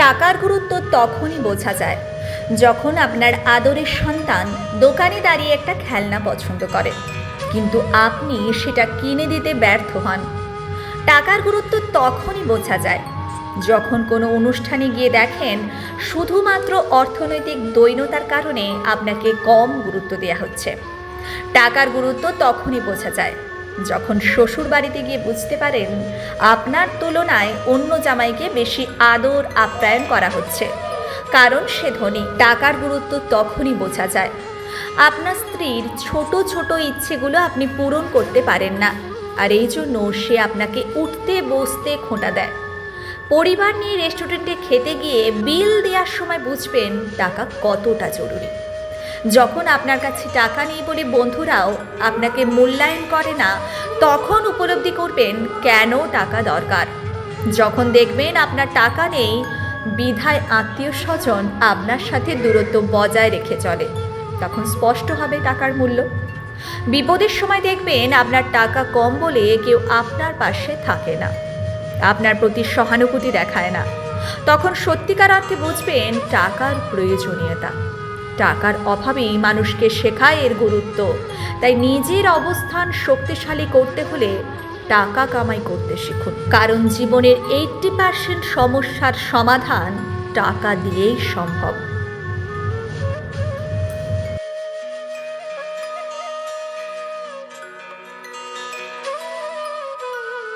টাকার গুরুত্ব তখনই বোঝা যায়, যখন আপনার আদরের সন্তান দোকানে দাঁড়িয়ে একটা খেলনা পছন্দ করে। কিন্তু আপনি সেটা কিনে দিতে ব্যর্থ হন। টাকার গুরুত্ব তখনই বোঝা যায়, যখন কোনো অনুষ্ঠানে গিয়ে দেখেন শুধুমাত্র অর্থনৈতিক দৈন্যতার কারণে আপনাকে কম গুরুত্ব দেওয়া হচ্ছে। টাকার গুরুত্ব তখনই বোঝা যায় যখন শ্বশুর বাড়িতে গিয়ে বুঝতে পারেন, আপনার তুলনায় অন্য জামাইকে বেশি আদর আপ্যায়ন করা হচ্ছে। কারণ সে ধনী, টাকার গুরুত্ব তখনই বোঝা যায়। আপনার স্ত্রীর ছোট ছোট ইচ্ছেগুলো আপনি পূরণ করতে পারেন না। আর এই জন্য সে আপনাকে উঠতে, বসতে খোঁটা দেয়। পরিবার নিয়ে রেস্টুরেন্টে খেতে গিয়ে বিল দেওয়ার সময় বুঝবেন, টাকা কতটা জরুরি। যখন আপনার কাছে টাকা নেই বলে বন্ধুরাও আপনাকে মূল্যায়ন করে না, তখন উপলব্ধি করবেন কেন টাকা দরকার। যখন দেখবেন আপনার টাকা নেই, বিধায় আত্মীয় স্বজন আপনার সাথে দূরত্ব বজায় রেখে চলে, তখন স্পষ্ট হবে টাকার মূল্য। বিপদের সময় দেখবেন আপনার টাকা কম বলে কেউ আপনার পাশে থাকে না, আপনার প্রতি সহানুভূতি দেখায় না, তখন সত্যিকার অর্থে বুঝবেন টাকার প্রয়োজনীয়তা। টাকার অভাবেই মানুষকে শেখায় এর গুরুত্ব। তাই নিজের অবস্থান শক্তিশালী করতে হলে টাকা কামাই করতে শিখুন। কারণ জীবনের এইটটি পার্সেন্ট সমস্যার সমাধান টাকা দিয়েই সম্ভব।